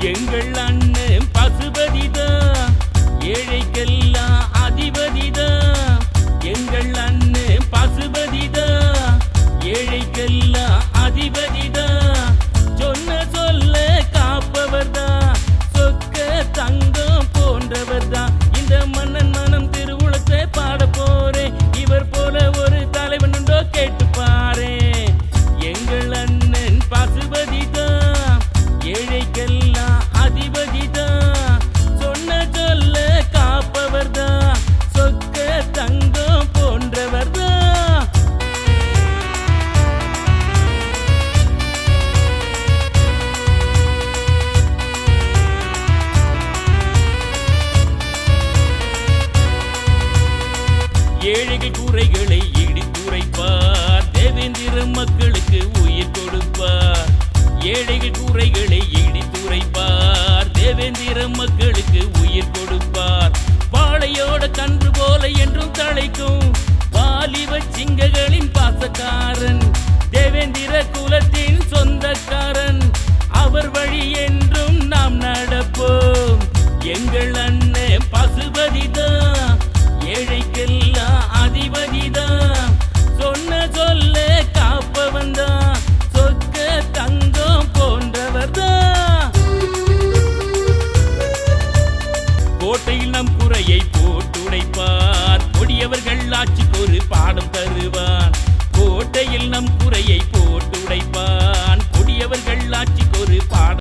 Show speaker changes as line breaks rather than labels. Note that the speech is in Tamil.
எங்கள் அண்ணன் பசுபதிதான் ஏழைகள் கூரைகளை இடித்துரைப்பார் தேவேந்திர மக்களுக்கு உயிர் கொடுப்பார். ஏழைகள் கூரைகளை இடித்துரைப்பார் தேவேந்திர மக்களுக்கு உயிர் கொடுப்பார். வாழையோட கன்று போல என்றும் தலைக்கும். வாலிப சிங்ககளின் peito